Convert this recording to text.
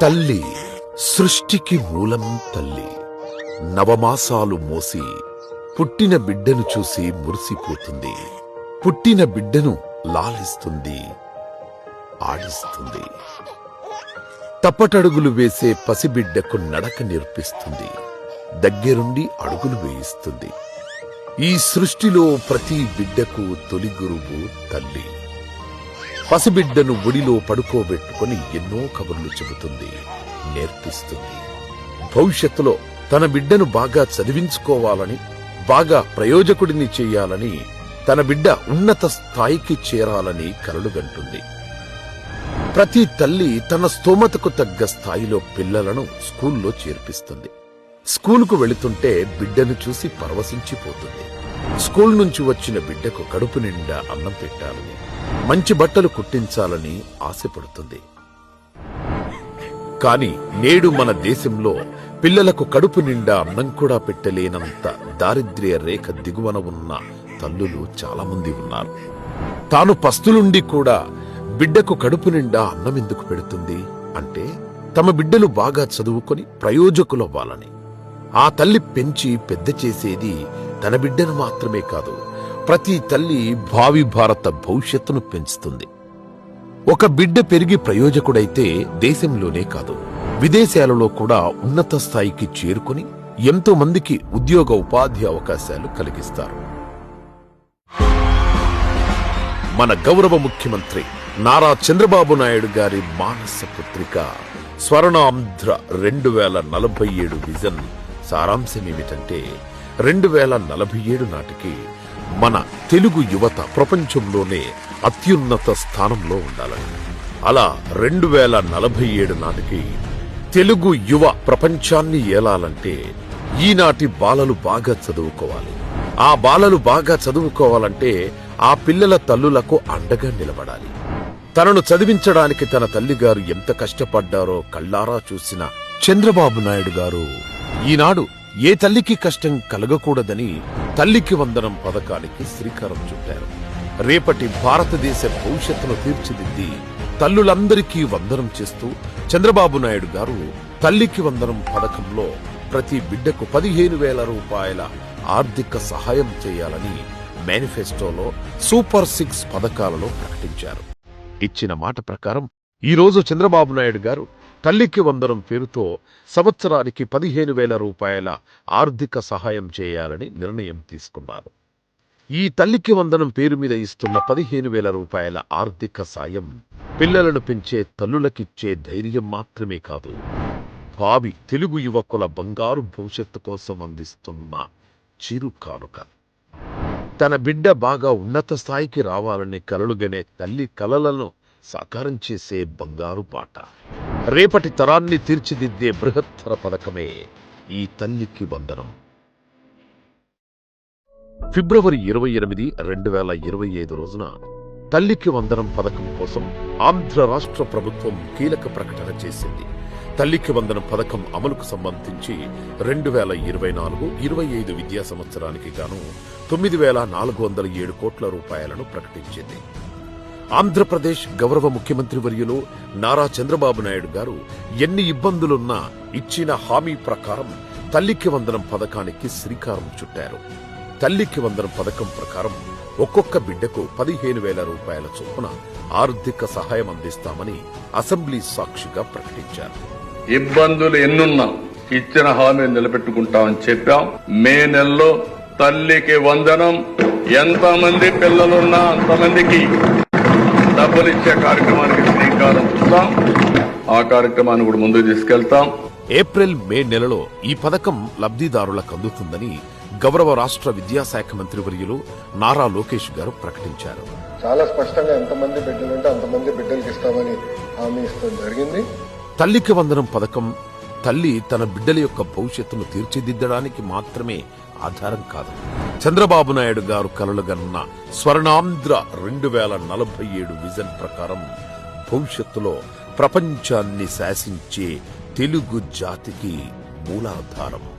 తల్లి సృష్టికి మూలం తల్లి. నవమాసాలు మోసి పుట్టిన బిడ్డను చూసి మురిసిపోతుంది. పుట్టిన బిడ్డను లాలిస్తుంది ఆడిస్తుంది. తప్పటడుగులు వేసే పసిబిడ్డకు నడక నేర్పిస్తుంది. దగ్గరుండి అడుగులు వేయిస్తుంది. ఈ సృష్టిలో ప్రతి బిడ్డకు తొలి గురువు తల్లి. పసిబిడ్డను ఒడిలో పడుకోబెట్టుకొని ఎన్నో కబుర్లు చెబుతుంది నేర్పిస్తుంది. భవిష్యత్తులో తన బిడ్డను బాగా చదివించుకోవాలని బాగా ప్రయోజకుడిని చేయాలని తన బిడ్డ ఉన్నత స్థాయికి చేరాలని కలలుగంటుంది ప్రతి తల్లి తన స్తోమతకు తగ్గ స్థాయిలో పిల్లలను స్కూల్లో చేర్పిస్తుంది. స్కూలుకు వెళుతుంటే బిడ్డను చూసి పరవశించిపోతుంది. స్కూల్ నుంచి వచ్చిన బిడ్డకు కడుపు నిండా అన్నం పెట్టాలని మంచి బట్టలు కుట్టించాలని ఆశపడుతుంది. కాని నేడు మన దేశంలో పిల్లలకు కడుపు నిండా అన్నం కూడా పెట్టలేనంత దారిద్ర్య రేఖ దిగువన ఉన్న తల్లులు చాలా మంది ఉన్నారు. తాను పస్తులుండి కూడా బిడ్డకు కడుపు నిండా అన్నం ఎందుకు పెడుతుంది? అంటే తమ బిడ్డలు బాగా చదువుకొని ప్రయోజకులవ్వాలని. ఆ తల్లి పెంచి పెద్ద చేసేది తన బిడ్డను మాత్రమే కాదు ప్రతి తల్లి భావి భారత భవిష్యత్తును పెంచుతుంది. ఒక బిడ్డ పెరిగి ప్రయోజకుడైతే దేశంలోనే కాదు విదేశాలలో కూడా ఉన్నత స్థాయికి చేరుకుని ఎంతో మందికి ఉద్యోగ ఉపాధి అవకాశాలు కలిగిస్తారు. మన గౌరవ ముఖ్యమంత్రి నారా చంద్రబాబు నాయుడు గారి మానస పుత్రిక స్వర్ణాంధ్ర రెండు వేల నలభై ఏడు విజన్ సారాంశం ఏమిటంటే రెండు వేల నలభై ఏడు నాటికి మన తెలుగు యువత ప్రపంచంలోనే అత్యున్నత స్థానంలో ఉండాలని అలా రెండు వేల నలభై ఏడు నాటికి తెలుగు యువ ప్రపంచాన్ని ఏలాలంటే ఈనాటి బాలలు బాగా చదువుకోవాలి. ఆ బాలలు బాగా చదువుకోవాలంటే ఆ పిల్లల తల్లులకు అండగా నిలబడాలి. తనను చదివించడానికి తన తల్లిగారు ఎంత కష్టపడ్డారో కళ్ళారా చూసిన చంద్రబాబు నాయుడు గారు ఈనాడు ఏ తల్లికి కష్టం కలగకూడదని తల్లికి వందనం పథకానికి శ్రీకారం చుట్టారు. రేపటి భారతదేశ భవిష్యత్తును తీర్చిదిద్ది తల్లులందరికీ వందనం చేస్తూ చంద్రబాబు నాయుడు గారు తల్లికి వందనం పథకంలో ప్రతి బిడ్డకు పదిహేను వేల రూపాయల ఆర్థిక సహాయం చేయాలని మేనిఫెస్టోలో సూపర్ సిక్స్ పథకాలలో ప్రకటించారు. ఇచ్చిన మాట ప్రకారం ఈ రోజు చంద్రబాబు నాయుడు గారు తల్లికి వందనం పేరుతో సంవత్సరానికి పదిహేను వేల రూపాయల ఆర్థిక సహాయం చేయాలని నిర్ణయం తీసుకున్నారు. ఈ తల్లికి వందనం పేరు మీద ఇస్తున్న పదిహేను వేల రూపాయల ఆర్థిక సాయం పిల్లలను పెంచే తల్లులకిచ్చే ధైర్యం మాత్రమే కాదు భావి తెలుగు యువకుల బంగారు భవిష్యత్తు కోసం అందిస్తున్న చిరు కానుక. తన బిడ్డ బాగా ఉన్నత స్థాయికి రావాలని కలలుగనే తల్లి కలలను సాకారం చేసే బంగారు పాట రేపటి తరాన్ని తీర్చిదిద్దే బృహత్తర పథకమే ఈ తల్లికి వందనం. ఫిబ్రవరి ఇరవై ఎనిమిది రెండు వేల ఇరవై ఐదు రోజున తల్లికి వందనం పథకం కోసం ఆంధ్ర రాష్ట్ర ప్రభుత్వం కీలక ప్రకటన చేసింది. తల్లికి వందనం పథకం అమలుకు సంబంధించి రెండు వేల ఇరవై నాలుగు ఇరవై ఐదు విద్యా సంవత్సరానికి గాను తొమ్మిది వేల నాలుగు వందల ఏడు కోట్ల రూపాయలను ప్రకటించింది. ఆంధ్రప్రదేశ్ గౌరవ ముఖ్యమంత్రి వర్యులు నారా చంద్రబాబు నాయుడు గారు ఎన్ని ఇబ్బందులున్నా ఇచ్చిన హామీ ప్రకారం తల్లికి వందనం పథకానికి శ్రీకారం చుట్టారు. తల్లికి వందనం పథకం ప్రకారం ఒక్కొక్క బిడ్డకు పదిహేను వేల రూపాయల చొప్పున ఆర్థిక సహాయం అందిస్తామని అసెంబ్లీ సాక్షిగా ప్రకటించారు. ఇబ్బందులు ఎన్నున్నా ఇచ్చిన హామీ నిలబెట్టుకుంటామని చెప్పాం. మే నెలలో తల్లికి వందనం ఎంతమంది పిల్లలున్నా అంతమందికి డబ్బులు ఇచ్చే కార్యక్రమానికి శ్రీకారం ఆ కార్యక్రమాన్ని కూడా ముందుకు తీసుకెళ్తాం. ఏప్రిల్ మే నెలలో ఈ పథకం లబ్ధిదారులకు అందుతుందని గౌరవ రాష్ట్ర విద్యాశాఖ మంత్రి వర్యులు నారా లోకేష్ గారు ప్రకటించారు. చాలా స్పష్టంగా ఎంతమంది బిడ్డలు ఉంటే అంతమంది బిడ్డలకి ఇస్తామని హామీ ఇస్తాం జరిగింది. తల్లికి వందనం పథకం తల్లి తన బిడ్డల యొక్క భవిష్యత్తును తీర్చిదిద్దడానికి మాత్రమే ఆధారం కాదు. చంద్రబాబు నాయుడు గారు కలలుగన్న స్వర్ణాంధ్ర రెండు వేల నలభై ఏడు విజన్ ప్రకారం భవిష్యత్తులో ప్రపంచాన్ని శాసించే తెలుగు జాతికి మూలాధారం.